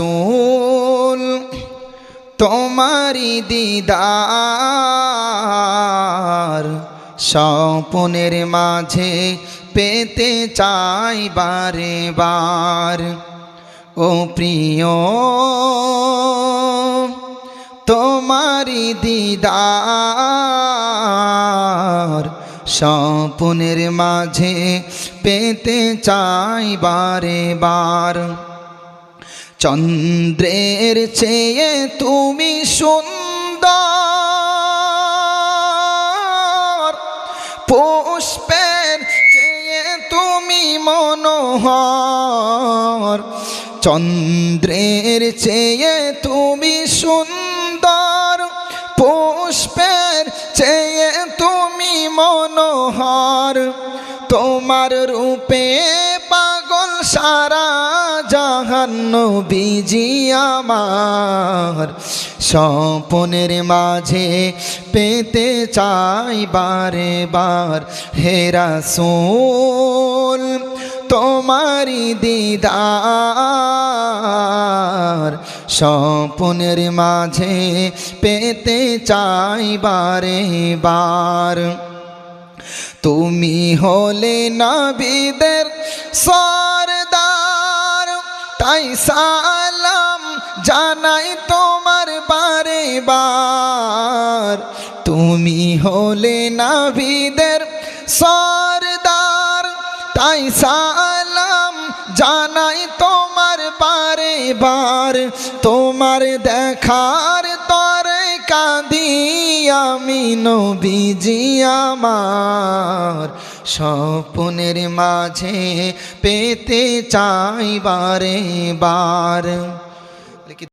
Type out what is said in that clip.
রাসূল তোমারি দিদার স্বপনের মাঝে পেতে চাই বারে বার ও প্রিয় তোমারি দিদার স্বপনের মাঝে পেতে চাই বারে বার চন্দ্রের চেয়ে তুমি সুন্দর। পুষ্পের চেয়ে তুমি মনোহর। চন্দ্রের চেয়ে তুমি সুন্দর। পুষ্পের চেয়ে তুমি মনোহর। তোমার রূপে পাগল সারা জাহান্ন বিজি আমার স্বপনের মাঝে পেতে চাই বারে বার। হেরা সোল তোমারি দিদার স্বপনের মাঝে পেতে চাই বারে বার। তুমি হলে নাবিদের সরদার তাই সালাম জানাই তোমার বারে বার। তুমি হলে নাবিদের সরদার। তাই সালাম জানাই তোমার বারে বার। তোমার দেখার তরে কাঁদি আমি নবীজি আমার। স্বপনের মাঝে পেতে চাই বারে বার।